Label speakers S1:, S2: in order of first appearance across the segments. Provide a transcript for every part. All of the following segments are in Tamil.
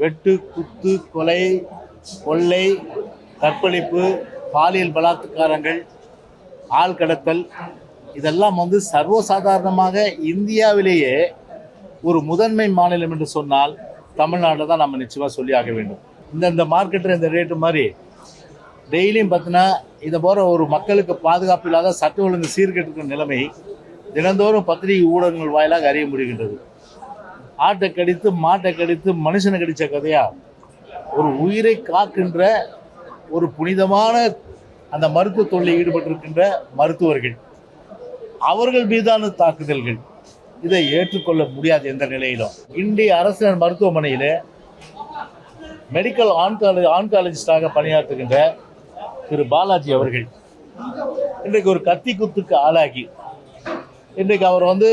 S1: வெட்டு குத்து கொலை கொள்ளை கற்பழிப்பு பாலியல் பலாத்காரங்கள் ஆள் கடத்தல் இதெல்லாம் வந்து சர்வசாதாரணமாக இந்தியாவிலேயே ஒரு முதன்மை மாநிலம் என்று சொன்னால் தமிழ்நாட்டில் தான் நம்ம நிச்சயமாக சொல்லி ஆக வேண்டும். இந்த இந்த மார்க்கெட்டில் இந்த ரேட்டு மாதிரி டெய்லியும் பார்த்தினா இதை போகிற ஒரு மக்களுக்கு பாதுகாப்பு இல்லாத சட்ட ஒழுங்கு சீர்கெட்டுக்கிற நிலைமை தினந்தோறும் பத்திரிகை ஊடகங்கள் வாயிலாக அறிய முடிகின்றது. ஆட்டை கடித்து மாட்டை கடித்து மனுஷனை கடித்த கதையா? ஒரு உயிரை காக்கின்ற ஒரு புனிதமான அந்த மருத்துவ தொழிலில் ஈடுபட்டிருக்கின்ற மருத்துவர்கள் அவர்கள் மீதான தாக்குதல்கள் இதை ஏற்றுக்கொள்ள முடியாது எந்த நிலையிலும். இந்திய அரசு மருத்துவமனையில் மெடிக்கல் ஆன்காலஜி ஆன்காலஜிஸ்டாக பணியாற்றுகின்ற திரு பாலாஜி அவர்கள் இன்றைக்கு ஒரு கத்தி குத்துக்கு ஆளாகி இன்றைக்கு அவர் வந்து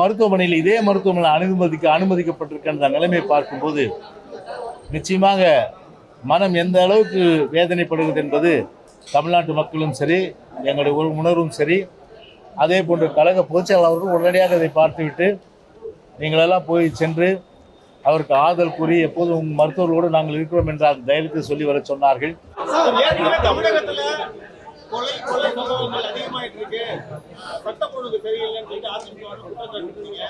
S1: மருத்துவமனையில் இதே மருத்துவமனை அனுமதிக்க அனுமதிக்கப்பட்டிருக்கின்ற அந்த நிலைமையை பார்க்கும்போது நிச்சயமாக மனம் எந்த அளவுக்கு வேதனைப்படுகிறது என்பது தமிழ்நாட்டு மக்களும் சரி எங்களுடைய ஒரு உணர்வும் சரி அதே போன்று கழக பொதுச்செயலாளர்கள் அவர்கள் உடனடியாக இதை பார்த்துவிட்டு நீங்களெல்லாம் போய் சென்று அவருக்கு ஆதல் கூறி எப்போதும் உங்கள் மருத்துவர்களோடு நாங்கள் இருக்கிறோம் என்ற அந்த தைரியத்தை சொல்லி வர சொன்னார்கள்.
S2: சார், ஏற்கனவே தமிழகத்துல சரியில்லைன்னு சொல்லிட்டு அதிமுக வோட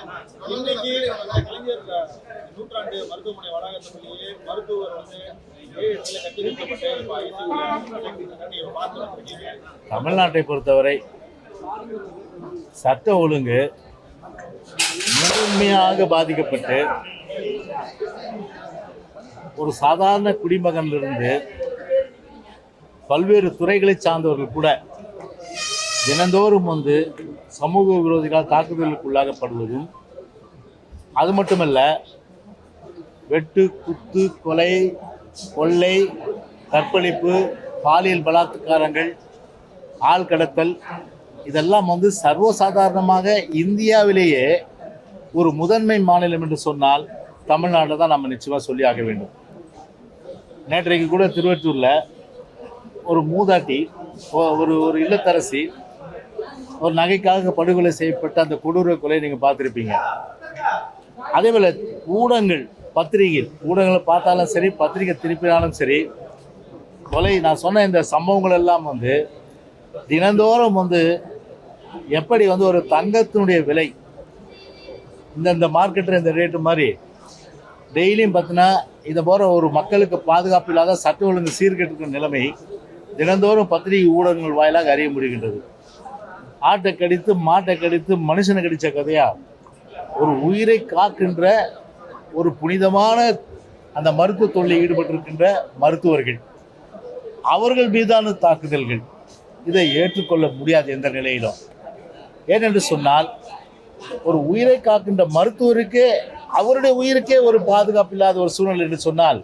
S2: இன்னைக்கு அந்த கலைஞர் நூற்றாண்டு மருத்துவமனை வளாகத்திலேயே மருத்துவர் வந்து
S1: தமிழ்நாட்டை பொறுத்தவரை சட்ட ஒழுங்கு முழுமையாக பாதிக்கப்பட்டு ஒரு சாதாரண குடிமகனிலிருந்து பல்வேறு துறைகளை சார்ந்தவர்கள் கூட தினந்தோறும் வந்து சமூக விரோதிகளால் தாக்குதலுக்கு உள்ளாகப்படுவதும் அது மட்டுமல்ல வெட்டு குத்து கொலை கொள்ளை கற்பழிப்பு பாலியல் பலாத்காரங்கள் ஆள் கடத்தல் இதெல்லாம் வந்து சர்வசாதாரணமாக இந்தியாவிலேயே ஒரு முதன்மை மாநிலம் என்று சொன்னால் தமிழ்நாட்டில் தான் நம்ம நிச்சயமாக சொல்லி ஆக வேண்டும். நேற்றைக்கு கூட திருவற்றூரில் ஒரு மூதாட்டி ஒரு ஒரு இல்லத்தரசி ஒரு நகைக்காக படுகொலை செய்யப்பட்ட அந்த கொடூர கொலை நீங்கள் பார்த்துருப்பீங்க. அதே போல் ஊடகங்கள் பத்திரிகை ஊடகங்களை பார்த்தாலும் சரி பத்திரிகை திருப்பினாலும் சரி கொலை நான் சொன்ன இந்த சம்பவங்கள் எல்லாம் வந்து தினந்தோறும் வந்து எப்படி வந்து ஒரு தங்கத்தினுடைய விலை இந்த இந்த மார்க்கெட்டில் இந்த ரேட்டு மாதிரி டெய்லியும் பார்த்தினா இதை போகிற ஒரு மக்களுக்கு பாதுகாப்பு இல்லாத சட்ட ஒழுங்கு சீர்கெட்டுக்கிற நிலைமை தினந்தோறும் பத்திரிகை ஊடகங்கள் வாயிலாக அறிய முடிகின்றது. ஆட்டை கடித்து மாட்டை கடித்து மனுஷனை கடித்த கதையா? ஒரு உயிரை காக்கின்ற ஒரு புனிதமான அந்த மருத்துவ தொழிலில் ஈடுபட்டிருக்கின்ற மருத்துவர்கள் அவர்கள் மீதான தாக்குதல்கள் இதை ஏற்றுக்கொள்ள முடியாது எந்த நிலையிலும். ஏனென்று சொன்னால் ஒரு உயிரை காக்கின்ற மருத்துவருக்கே அவருடைய உயிருக்கே ஒரு பாதுகாப்பு இல்லாத ஒரு சூழ்நிலை என்று சொன்னால்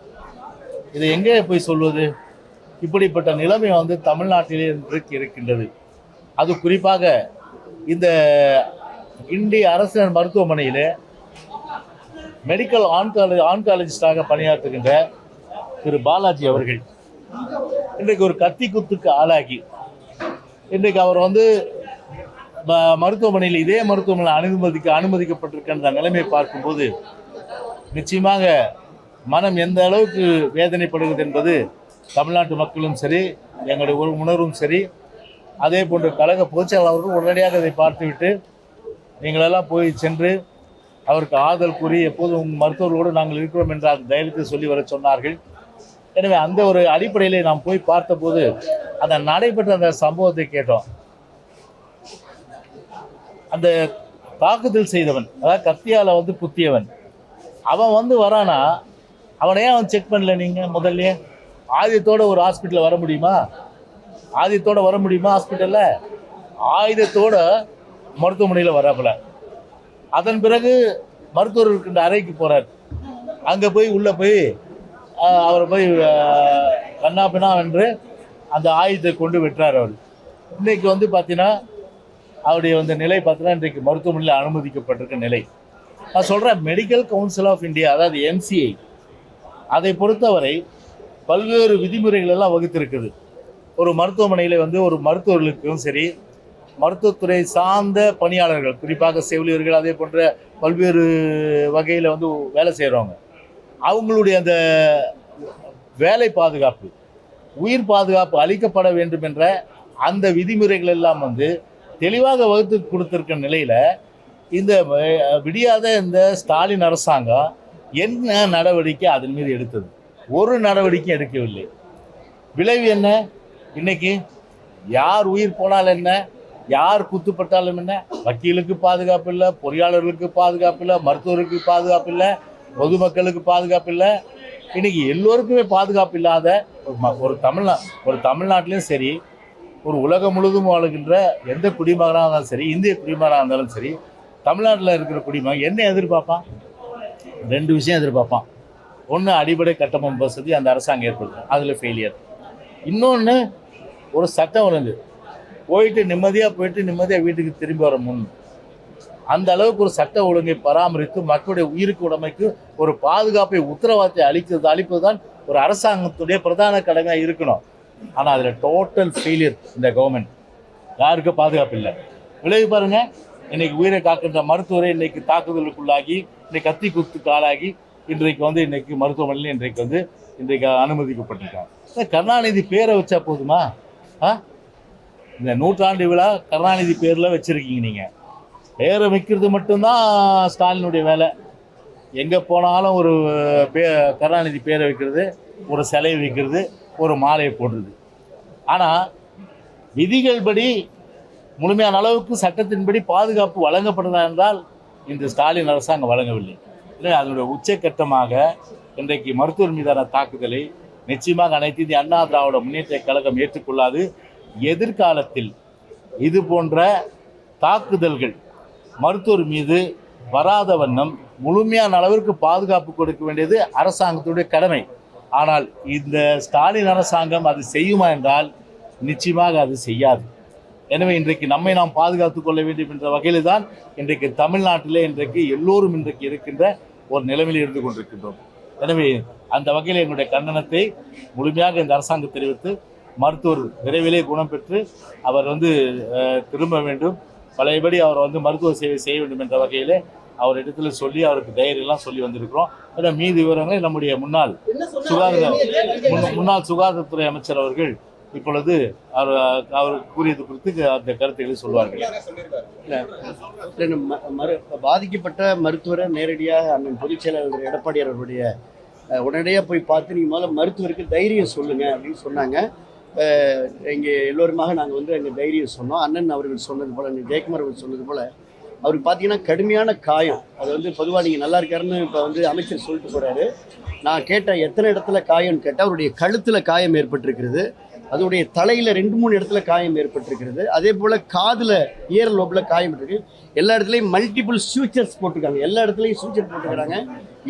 S1: இதை எங்கே போய் சொல்வது? இப்படிப்பட்ட நிலைமை வந்து தமிழ்நாட்டிலே இன்றைக்கு இருக்கின்றது. அது குறிப்பாக இந்த இந்திய அரசு மருத்துவமனையில் மெடிக்கல் ஆன்காலஜி ஆன்காலஜிஸ்டாக பணியாற்றுகின்ற திரு பாலாஜி அவர்கள் இன்றைக்கு ஒரு கத்தி குத்துக்கு ஆளாகி. இன்றைக்கு அவர் வந்து ம- மருத்துவமனையில் இதே மருத்துவமனையில் அனுமதிக்க அனுமதிக்கப்பட்டிருக்கின்ற அந்த நிலைமையை பார்க்கும்போது நிச்சயமாக மனம் எந்த அளவுக்கு வேதனைப்படுகிறது என்பது தமிழ்நாட்டு மக்களும் சரி எங்களுடைய உணர்வும் சரி அதே போன்று கழக பொதுச்செயலாளர் அவர்கள் உடனடியாக இதை பார்த்துவிட்டு நீங்களெல்லாம் போய் சென்று அவருக்கு ஆதல் கூறி எப்போதும் உங்கள் மருத்துவர்களோடு நாங்கள் இருக்கிறோம் என்ற அந்த தைரியத்தை சொல்லி வர சொன்னார்கள். எனவே அந்த ஒரு அடிப்படையிலே நாம் போய் பார்த்தபோது அந்த நடைபெற்ற அந்த சம்பவத்தை கேட்டோம். அந்த தாக்குதல் செய்தவன் அதாவது கத்தியால வந்து குத்தியவன் அவன் வந்து வரானா? அவனையே அவன் செக் பண்ணல நீங்கள் முதல்ல ஆயுதத்தோட ஒரு ஹாஸ்பிட்டலில் வர முடியுமா? ஆயுதத்தோட வர முடியுமா ஹாஸ்பிட்டலில் ஆயுதத்தோட மருத்துவமனையில் வராப்புல. அதன் பிறகு மருத்துவர் இருக்கின்ற அறைக்கு போகிறார் அங்கே போய் உள்ளே போய் அவரை போய் கண்ணா பின்னா என்று அந்த ஆயுதத்தை கொண்டு விட்டார் அவர். இன்றைக்கு வந்து பார்த்தீங்கன்னா அவருடைய அந்த நிலை பார்த்தீங்கன்னா இன்றைக்கு மருத்துவமனையில் அனுமதிக்கப்பட்டிருக்க நிலை. நான் சொல்கிறேன் மெடிக்கல் கவுன்சில் ஆஃப் இந்தியா அதாவது எம்சிஐ அதை பொறுத்தவரை பல்வேறு விதிமுறைகள் எல்லாம் வகுத்திருக்குது. ஒரு மருத்துவமனையில் வந்து ஒரு மருத்துவர்களுக்கும் சரி மருத்துவத்துறை சார்ந்த பணியாளர்கள் குறிப்பாக செவிலியர்கள் அதே போன்ற பல்வேறு வகையில் வந்து வேலை செய்கிறவங்க அவங்களுடைய அந்த வேலை பாதுகாப்பு உயிர் பாதுகாப்பு அளிக்கப்பட வேண்டும் என்ற அந்த விதிமுறைகள் எல்லாம் வந்து தெளிவாக வகுத்து கொடுத்துருக்க நிலையில் இந்த விடியாத இந்த ஸ்டாலின் அரசாங்கம் என்ன நடவடிக்கை அதன் மீது எடுத்தது? ஒரு நடவடிக்கை எடுக்கவில்லை. விளைவு என்ன? இன்னைக்கு யார் உயிர் போனால் என்ன? யார் குத்துப்பட்டாலும் என்ன? வக்கீலுக்கு பாதுகாப்பு இல்லை பொறியாளர்களுக்கு பாதுகாப்பு இல்லை மருத்துவருக்கு பாதுகாப்பு இல்லை பொதுமக்களுக்கு பாதுகாப்பு இல்லை. இன்னைக்கு எல்லோருக்குமே பாதுகாப்பு இல்லாத ஒரு ம- ஒரு தமிழ்நா ஒரு தமிழ்நாட்டிலையும் சரி ஒரு உலகம் முழுதும் வாழ்கின்ற எந்த குடிமகனாக இருந்தாலும் சரி இந்திய குடிமகனாக இருந்தாலும் சரி தமிழ்நாட்டில் இருக்கிற குடிமகன் என்ன எதிர்பார்ப்பான்? ரெண்டு விஷயம் எதிர்பார்ப்பான். ஒன்று அடிப்படை கட்டமைப்பு வசதி அந்த அரசாங்கம் ஏற்படுத்தும். அதில் ஃபெயிலியர் இன்னொன்று ஒரு சட்டம் ஒழுங்கு. போயிட்டு நிம்மதியாக போயிட்டு நிம்மதியாக வீட்டுக்கு திரும்பி வர முன் அந்த அளவுக்கு ஒரு சட்ட ஒழுங்கை பராமரித்து மக்களுடைய உயிருக்கு உடைமைக்கு ஒரு பாதுகாப்பை உத்தரவாதத்தை அளிக்கிறது அளிப்பது தான் ஒரு அரசாங்கத்துடைய பிரதான கடமையாக இருக்கணும். ஆனால் அதில் டோட்டல் ஃபெயிலியர் இந்த கவர்மெண்ட் யாருக்கும் பாதுகாப்பு இல்லை. விளைவு பாருங்க. இன்னைக்கு உயிரை காக்கின்ற மருத்துவரை இன்னைக்கு தாக்குதலுக்குள்ளாகி இன்னைக்கு கத்தி குத்துக்கு ஆளாகி இன்றைக்கு வந்து இன்னைக்கு மருத்துவமனையில் இன்றைக்கு வந்து இன்றைக்கு அனுமதிக்கப்பட்டிருக்காங்க. கருணாநிதி பேரை வச்சா போதுமா? ஆ? இந்த நூற்றாண்டு விழா கருணாநிதி பேரில் வச்சுருக்கீங்க நீங்கள் பேரை வைக்கிறது மட்டும்தான் ஸ்டாலினுடைய வேலை. எங்கே போனாலும் ஒரு பே கருணாநிதி பேரை வைக்கிறது ஒரு சிலையை வைக்கிறது ஒரு மாலையை போடுறது. ஆனால் விதிகள் படி முழுமையான அளவுக்கு சட்டத்தின்படி பாதுகாப்பு வழங்கப்படுதா என்றால் இந்த ஸ்டாலின் அரசாங்கம் வழங்கவில்லை. இல்லை அதனுடைய உச்சக்கட்டமாக இன்றைக்கு மருத்துவர் மீதான தாக்குதலை நிச்சயமாக அனைத்து இந்திய அண்ணா திராவிட முன்னேற்ற கழகம் ஏற்றுக்கொள்ளாது. எதிர்காலத்தில் இது போன்ற தாக்குதல்கள் மருத்துவர் மீது வராத வண்ணம் முழுமையான அளவிற்கு பாதுகாப்பு கொடுக்க வேண்டியது அரசாங்கத்துடைய கடமை. ஆனால் இந்த ஸ்டாலின் அரசாங்கம் அது செய்யுமா என்றால் நிச்சயமாக அது செய்யாது. எனவே இன்றைக்கு நம்மை நாம் பாதுகாத்துக் கொள்ள வேண்டும் என்ற வகையில் தான் இன்றைக்கு தமிழ்நாட்டிலே இன்றைக்கு எல்லோரும் இன்றைக்கு இருக்கின்ற ஒரு நிலைமையில் இருந்து கொண்டிருக்கின்றோம். எனவே அந்த வகையில் எங்களுடைய கண்டனத்தை முழுமையாக இந்த அரசாங்கம் தெரிவித்து மருத்துவர் விரைவிலே குணம் பெற்று அவர் வந்து திரும்ப வேண்டும். பழையபடி அவர் வந்து மருத்துவ சேவை செய்ய வேண்டும் என்ற வகையிலே அவர் இடத்துல சொல்லி அவருக்கு தைரியம்லாம் சொல்லி வந்திருக்கிறோம். மீதி விவரங்களை நம்முடைய முன்னாள் சுகாதார முன்ன- முன்னாள் சுகாதாரத்துறை அமைச்சர் அவர்கள் இப்பொழுது அவர் அவர் கூறியது குறித்து அந்த கருத்துக்களை சொல்வார்கள்.
S3: மரு பாதிக்கப்பட்ட மருத்துவரை நேரடியாக அண்ணன் பொதுச் செயலாளர் எடப்பாடி அவர்களுடைய உடனடியாக போய் பார்த்து நீங்கள் முதல்ல மருத்துவருக்கு தைரியம் சொல்லுங்க அப்படின்னு சொன்னாங்க. இங்கே எல்லோருமாக நாங்கள் வந்து எங்கள் தைரியம் சொன்னோம். அண்ணன் அவர்கள் சொன்னது போல் அண்ணன் ஜெயக்குமார் அவர்கள் சொன்னது போல் அவருக்கு பார்த்தீங்கன்னா கடுமையான காயம். அது வந்து பொதுவாக நீங்கள் நல்லா இருக்காருன்னு இப்போ வந்து அமைச்சர் சொல்லிட்டு போகிறாரு நான் கேட்டேன் எத்தனை இடத்துல காயம்னு கேட்டால் அவருடைய கழுத்தில் காயம் ஏற்பட்டிருக்கிறது. அதோடைய தலையில் ரெண்டு மூணு இடத்துல காயம் ஏற்பட்டிருக்கிறது. அதே போல் காதில் இயர் லோபில் காயம் இருக்கு. எல்லா இடத்துலையும் மல்டிபிள் சூச்சர்ஸ் போட்டிருக்காங்க. எல்லா இடத்துலையும் சூச்சர் போட்டுக்கிறாங்க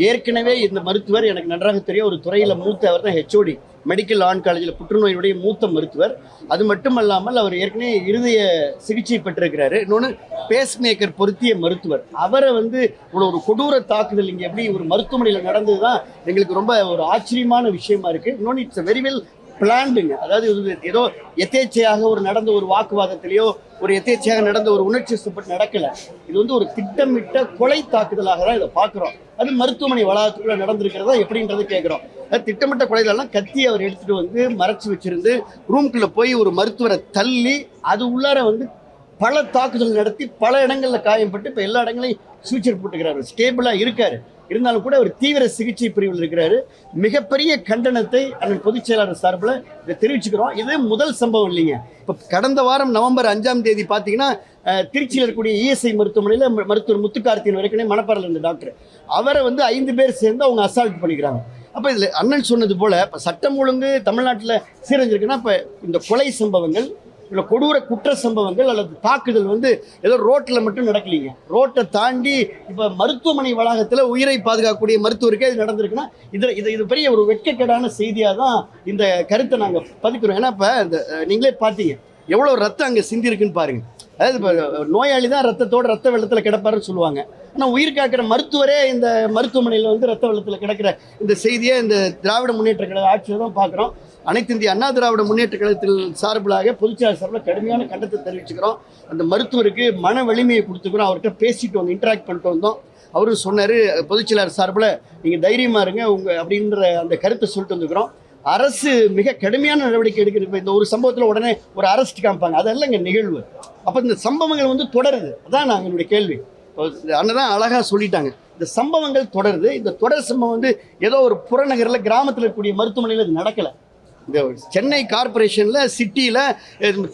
S3: ஏற்கனவே இந்த மருத்துவர் எனக்கு நன்றாக தெரியும் ஒரு துறையில் மூத்த அவர் தான் ஹெச்ஓடி மெடிக்கல் ஆன் காலேஜில் புற்றுநோயினுடைய மூத்த மருத்துவர். அது மட்டும் அல்லாமல் அவர் ஏற்கனவே இருதய சிகிச்சை பெற்றிருக்கிறாரு. இன்னொன்று பேஸ் மேக்கர் பொருத்திய மருத்துவர். அவரை வந்து இவ்வளோ ஒரு கொடூர தாக்குதல் இங்கே எப்படி ஒரு மருத்துவமனையில் நடந்தது தான் எங்களுக்கு ரொம்ப ஒரு ஆச்சரியமான விஷயமா இருக்குது இன்னொன்று இட்ஸ் வெரி வெல் பிளான்டுங்க. அதாவது இது ஏதோ எத்தேச்சையாக ஒரு நடந்த ஒரு வாக்குவாதத்திலேயோ ஒரு எத்தேச்சையாக நடந்த ஒரு உணர்ச்சி சுப்பட்டு நடக்கல. இது வந்து ஒரு திட்டமிட்ட கொலை தாக்குதலாக தான் இதை பார்க்குறோம். அது மருத்துவமனை வளாகத்துக்குள்ள நடந்திருக்கிறதா எப்படின்றது கேட்குறோம். அது திட்டமிட்ட கொலைகளெல்லாம் கத்தி அவர் எடுத்துட்டு வந்து மறைச்சு வச்சிருந்து ரூம்குள்ளே போய் ஒரு மருத்துவரை தள்ளி அது உள்ளார வந்து பல தாக்குதல் நடத்தி பல இடங்களில் காயம்பட்டு இப்போ எல்லா இடங்களையும் சூச்சர் போட்டுக்கிறாரு. ஸ்டேபிளாக இருக்காரு. இருந்தாலும் கூட அவர் தீவிர சிகிச்சை பிரிவில் இருக்கிறாரு. மிகப்பெரிய கண்டனத்தை அதன் பொதுச் செயலாளர் சார்பில் இதை தெரிவிச்சுக்கிறோம். இது முதல் சம்பவம் இல்லைங்க. இப்போ கடந்த வாரம் நவம்பர் அஞ்சாம் தேதி பார்த்தீங்கன்னா திருச்சியில் இருக்கக்கூடிய இஎஸ்ஐ மருத்துவமனையில் ம- மருத்துவர் முத்துக்கார்த்தியின் வரைக்கும் மணப்பாறையில் இருந்த டாக்டர். அவரை வந்து ஐந்து பேர் சேர்ந்து அவங்க அசால்ட் பண்ணிக்கிறாங்க. அப்போ இதில் அண்ணன் சொன்னது போல் இப்போ சட்டம் ஒழுங்கு தமிழ்நாட்டில் சீரஞ்சிருக்குன்னா இப்போ இந்த கொலை சம்பவங்கள் இல்லை கொடூர குற்ற சம்பவங்கள் அல்லது தாக்குதல் வந்து ஏதோ ரோட்டில் மட்டும் நடக்கலைங்க. ரோட்டை தாண்டி இப்போ மருத்துவமனை வளாகத்தில் உயிரை பாதுகாக்கக்கூடிய மருத்துவருக்கே இது நடந்திருக்குன்னா இதில் இது இது பெரிய ஒரு வெட்கக்கேடான செய்தியாக தான் இந்த கருத்தை நாங்கள் பதிக்கிறோம். ஏன்னா இப்போ இந்த நீங்களே பார்த்தீங்க. எவ்வளோ ரத்தம் அங்கே சிந்திருக்குன்னு பாருங்கள் அதாவது இப்போ நோயாளி தான் ரத்தத்தோட ரத்த வெள்ளத்தில் கிடப்பாருன்னு சொல்லுவாங்க. ஆனால் உயிர் காக்கிற மருத்துவரே இந்த மருத்துவமனையில் வந்து ரத்த வெள்ளத்தில் கிடக்கிற இந்த செய்தியை இந்த திராவிட முன்னேற்ற கழக ஆட்சியை தான் பார்க்குறோம் அனைத்து இந்திய அண்ணா திராவிட முன்னேற்ற கழகத்தில் சார்பிலாக பொதுச்சார் சார்பில் கடுமையான கண்டத்தை தெரிவிச்சுக்கிறோம். அந்த மருத்துவருக்கு மன வலிமையை கொடுத்துக்கிறோம். அவர்கிட்ட பேசிட்டு வந்தோம் இன்ட்ராக்ட் பண்ணிட்டு வந்தோம். அவரும் சொன்னார் பொதுச்செயலாளர் சார்பில் நீங்கள் தைரியமாக இருங்க உங்கள் அப்படின்ற அந்த கருத்தை சொல்லிட்டு வந்துக்கிறோம் அரசு மிக கடுமையான நடவடிக்கை எடுக்கிறது இந்த ஒரு சம்பவத்தில் உடனே ஒரு அரெஸ்ட் காமிப்பாங்க. அதெல்லாம் இங்கே நிகழ்வு. அப்போ இந்த சம்பவங்கள் வந்து தொடருது. அதான் நாங்கள் என்னுடைய கேள்வி. அண்ணன் தான் அழகாக சொல்லிட்டாங்க. இந்த சம்பவங்கள் தொடருது. இந்த தொடர் சம்பவம் வந்து ஏதோ ஒரு புறநகரில் கிராமத்தில் இருக்கக்கூடிய மருத்துவமனையில் இது நடக்கலை. இந்த சென்னை கார்ப்பரேஷனில் சிட்டியில்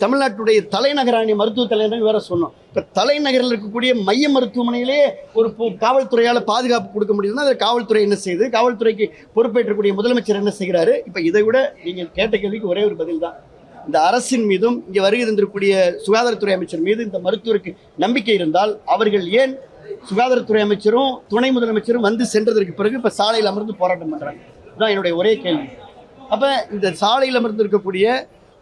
S3: தமிழ்நாட்டுடைய தலைநகராணி மருத்துவ தலைநகர் வேற சொன்னோம். இப்போ தலைநகரில் இருக்கக்கூடிய மைய மருத்துவமனையிலே ஒரு காவல்துறையால் பாதுகாப்பு கொடுக்க முடியுதுன்னா அதை காவல்துறை என்ன செய்யுது? காவல்துறைக்கு பொறுப்பேற்றக்கூடிய முதலமைச்சர் என்ன செய்கிறாரு? இப்போ இதை விட நீங்கள் கேட்ட கேள்விக்கு ஒரே ஒரு பதில் தான். இந்த அரசின் மீதும் இங்கே வருகை தந்திருக்கக்கூடிய சுகாதாரத்துறை அமைச்சர் மீது இந்த மருத்துவருக்கு நம்பிக்கை இருந்தால் அவர்கள் ஏன் சுகாதாரத்துறை அமைச்சரும் துணை முதலமைச்சரும் வந்து சென்றதற்கு பிறகு இப்போ சாலையில் அமர்ந்து போராட்டம் பண்ணுறாங்க இதுதான் என்னுடைய ஒரே கேள்வி. அப்போ இந்த சாலையில் அமர்ந்து இருக்கக்கூடிய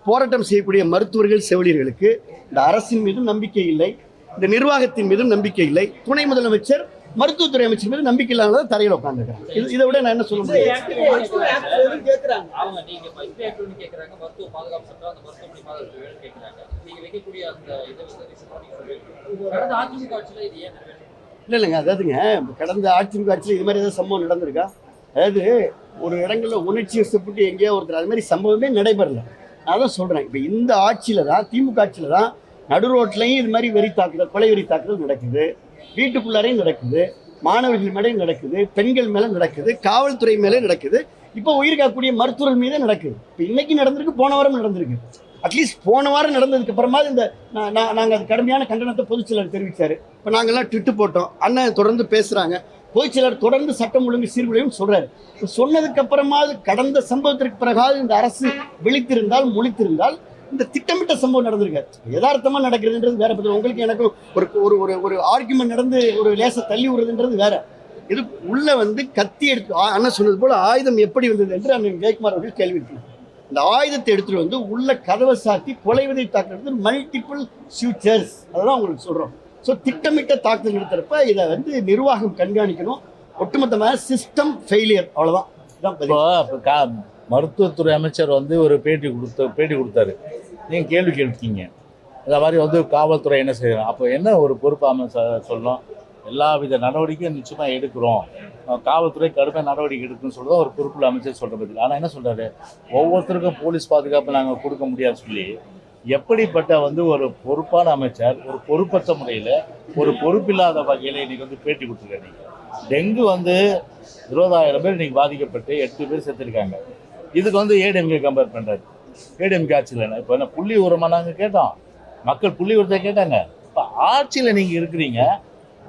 S3: போராட்டம் செய்யக்கூடிய மருத்துவர்கள் செவிலியர்களுக்கு இந்த அரசின் மீதும் நம்பிக்கை இல்லை இந்த நிர்வாகத்தின் மீதும் நம்பிக்கை இல்லை. துணை முதலமைச்சர் மருத்துவத்துறை அமைச்சர் மீது நம்பிக்கை இல்லாத தரையில் உட்காந்துருக்காங்க இது இதை விட நான் என்ன சொல்ல முடியும்? இல்லை இல்லைங்க அதாவதுங்க கடந்த ஆட்சிக்கு ஆட்சியில் இது மாதிரி ஏதாவது சம்பவம் நடந்திருக்கா? அதாவது ஒரு இடங்களில் உணர்ச்சி வசப்பட்டு எங்கேயோ ஒருத்தர் அது மாதிரி சம்பவமே நடைபெறல. நான் தான் சொல்கிறேன் இப்போ இந்த ஆட்சியில் தான் திமுக ஆட்சியில் தான் நடு ரோட்லையும் இது மாதிரி வெறி தாக்குதல் கொலை வெறி தாக்குதல் நடக்குது. வீட்டுக்குள்ளாரையும் நடக்குது. மாணவர்கள் மேலேயும் நடக்குது. பெண்கள் மேலே நடக்குது. காவல்துறை மேலே நடக்குது. இப்போ உயிர் காக்கக்கூடிய மருத்துவர்கள் மீதே நடக்குது. இப்போ இன்னைக்கு நடந்திருக்கு போன வாரம் நடந்திருக்கு. அட்லீஸ்ட் போன வாரம் நடந்ததுக்கு அப்புறமா இந்த நான் நாங்கள் அது கடுமையான கண்டனத்தை பொதுச்செயலர் தெரிவித்தார் இப்போ நாங்கள்லாம் ட்விட்டு போட்டோம். அண்ணன் தொடர்ந்து பேசுகிறாங்க பொதுச்செயலர் தொடர்ந்து சட்டம் ஒழுங்கு சீர்குலையும் சொல்கிறார் இப்போ சொன்னதுக்கு அப்புறமாவது கடந்த சம்பவத்திற்கு பிறகாவது இந்த அரசு விழித்திருந்தால் முழித்திருந்தால் இந்த திட்டமிட்ட சம்பவம் நடந்திருக்காது. யதார்த்தமாக நடக்கிறதுன்றது வேற பற்றி உங்களுக்கு எனக்கு ஒரு ஒரு ஒரு ஒரு ஆர்குமெண்ட் நடந்து ஒரு லேசை தள்ளி விடுறதுன்றது வேற. இது உள்ள வந்து கத்தி எடுத்து அண்ணன் சொன்னது போல ஆயுதம் எப்படி வந்தது என்று அண்ணன் ஜெயக்குமார் அவர்கள் கேள்வி இருக்கிறார் அந்த ஆயுதத்தை எடுத்துகிட்டு வந்து உள்ள கதவை சாத்தி கொலைவதை தாக்குறது மல்டிபிள் ஃபியூச்சர்ஸ் அதெல்லாம் உங்களுக்கு சொல்கிறோம் ஸோ திட்டமிட்ட தாக்குதல் நடத்துறப்ப இதை வந்து நிர்வாகம் கண்காணிக்கணும். ஒட்டுமொத்தமாக சிஸ்டம் ஃபெயிலியர் அவ்வளோதான்
S1: இப்போ கா மருத்துவத்துறை அமைச்சர் வந்து ஒரு பேட்டி கொடுத்த பேட்டி கொடுத்தாரு. நீங்கள் கேள்வி கேட்பீங்க இந்த மாதிரி வந்து காவல்துறை என்ன செய்யணும் அப்போ என்ன ஒரு பொறுப்பு அமைச்சர் சொல்லணும் எல்லா வித நடவடிக்கையும் நிச்சயமாக எடுக்கிறோம். காவல்துறை கடுமையான நடவடிக்கை எடுக்கணும்னு சொல்கிறது ஒரு பொறுப்புள்ள அமைச்சர் சொல்கிற பதில் ஆனால் என்ன சொல்கிறாரு ஒவ்வொருத்தருக்கும் போலீஸ் பாதுகாப்பு நாங்கள் கொடுக்க முடியாது சொல்லி எப்படிப்பட்ட வந்து ஒரு பொறுப்பான அமைச்சர் ஒரு பொறுப்பற்ற முறையில் ஒரு பொறுப்பில்லாத வகையில் இன்னைக்கு வந்து பேட்டி கொடுத்துருக்காரு. டெங்கு வந்து இருபதாயிரம் பேர் இன்றைக்கி பாதிக்கப்பட்டு எட்டு பேர் செத்துருக்காங்க. இதுக்கு வந்து ஏடிஎம்கே கம்பேர் பண்ணுறாரு ஏடிஎம்கே ஆட்சியில் என்ன இப்போ என்ன புள்ளி உரமாக நாங்கள் கேட்டோம். மக்கள் புள்ளி உரத்தை கேட்டாங்க. இப்போ ஆட்சியில் நீங்கள் இருக்கிறீங்க.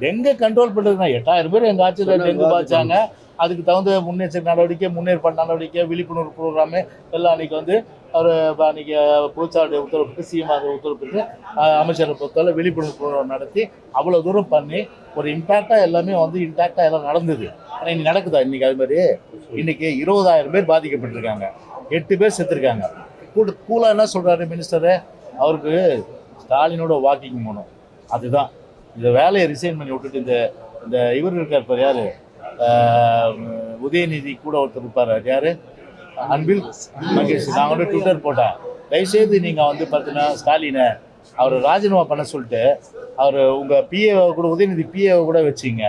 S1: டெங்கை கண்ட்ரோல் பண்ணுறது தான் எட்டாயிரம் பேர் எங்கள் ஆட்சியில் டெங்கு பாய்ச்சாங்க அதுக்கு தகுந்த முன்னெச்சரிக்கை நடவடிக்கை முன்னேற்பாடு நடவடிக்கை விழிப்புணர்வு ப்ரோக்ராமு எல்லாம் அன்றைக்கி வந்து அவர் அன்றைக்கி பொதுச்சாளுடைய உத்தரவுக்கு சிஎம் அதை உத்தரவுக்கு அமைச்சரை பொறுத்தவரை விழிப்புணர்வு ப்ரோக்ராம் நடத்தி அவ்வளோ தூரம் பண்ணி ஒரு இம்பேக்டாக எல்லாமே வந்து இன்டாக்டாக எல்லாம் நடந்தது. ஆனால் இன்னைக்கு நடக்குதா? இன்னைக்கு அது மாதிரி இன்னைக்கு இருபதாயிரம் பேர் பாதிக்கப்பட்டிருக்காங்க. எட்டு பேர் செத்துருக்காங்க. கூட கூலாக என்ன சொல்கிறாரு மினிஸ்டரு அவருக்கு ஸ்டாலினோட வாக்கிங் போகணும் அதுதான். இந்த வேலையை ரிசைன் பண்ணி விட்டுட்டு இந்த இந்த இவர் இருக்கார் இப்போ யாரு? உதயநிதி கூட ஒருத்தர் இருப்பார். யாரு? அன்பில் மகேஷ். நான் வந்து ட்விட்டர் போட்டேன். தயவுசெய்து நீங்கள் வந்து பார்த்தீங்கன்னா ஸ்டாலினை அவர் ராஜினாமா பண்ண சொல்லிட்டு அவர் உங்கள் பிஏவை கூட உதயநிதி பிஏவை கூட வச்சிங்க.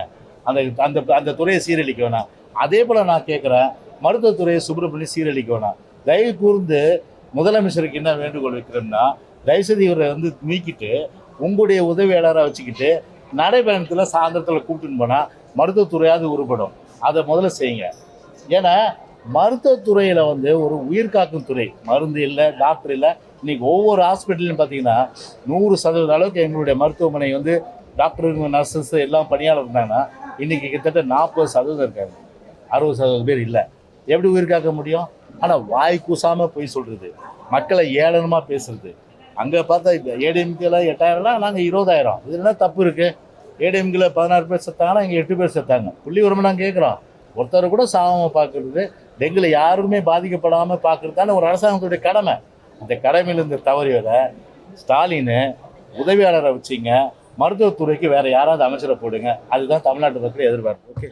S1: அந்த அந்த அந்த துறையை சீரழிக்க வேணாம். அதே போல் நான் கேட்குறேன் மருத்துவத்துறையை சுப்பிரமணியம் சீரழிக்க வேணாம். தயவு கூர்ந்து முதலமைச்சருக்கு என்ன வேண்டுகோள் வைக்கிறேன்னா தயவுசெய்து இவரை வந்து நீக்கிட்டு உங்களுடைய உதவியாளராக வச்சுக்கிட்டு நடைபயணத்தில் சாயந்தரத்தில் கூப்பிட்டுன்னு போனால் மருத்துவத்துறையாவது உருப்படும். அதை முதல்ல செய்யுங்க. ஏன்னா மருத்துவத்துறையில் வந்து ஒரு உயிர் காக்கும் துறை. மருந்து இல்லை டாக்டர் இல்லை. இன்றைக்கி ஒவ்வொரு ஹாஸ்பிட்டல்லையும் பார்த்தீங்கன்னா நூறு சதவீத அளவுக்கு எங்களுடைய மருத்துவமனை வந்து டாக்டருங்க நர்சஸ் எல்லாம் பணியாளர் இருந்தாங்கன்னா இன்றைக்கி கிட்டத்தட்ட நாற்பது சதவீதம் இருக்காங்க. அறுபது சதவீதம் பேர் இல்லை. எப்படி உயிர் காக்க முடியும்? ஆனால் வாய் கூசாமல் போய் சொல்கிறது மக்களை ஏளனமாக பேசுகிறது அங்கே பார்த்தா இப்போ ஏடிஎம்கேல எட்டாயிரம்லாம் நாங்கள் இருபதாயிரம். இது என்ன தப்பு இருக்குது ஏடிஎம்கேல பதினாறு பேர் செத்தாங்கன்னா இங்கே எட்டு பேர் செத்தாங்க. புள்ளி உரமை நாங்கள் கேட்குறோம். ஒருத்தர் கூட சாகாமல் பார்க்குறது டெங்குல யாருமே பாதிக்கப்படாமல் பார்க்கறது தானே ஒரு அரசாங்கத்துடைய கடமை. இந்த கடமையிலிருந்து தவறியதை ஸ்டாலின் உதவியாளரை வச்சிங்க மருத்துவத்துறைக்கு வேறு யாராவது அமைச்சரை போடுங்க. அதுதான் தமிழ்நாட்டு மக்கள் எதிர்பார்ப்பு. ஓகே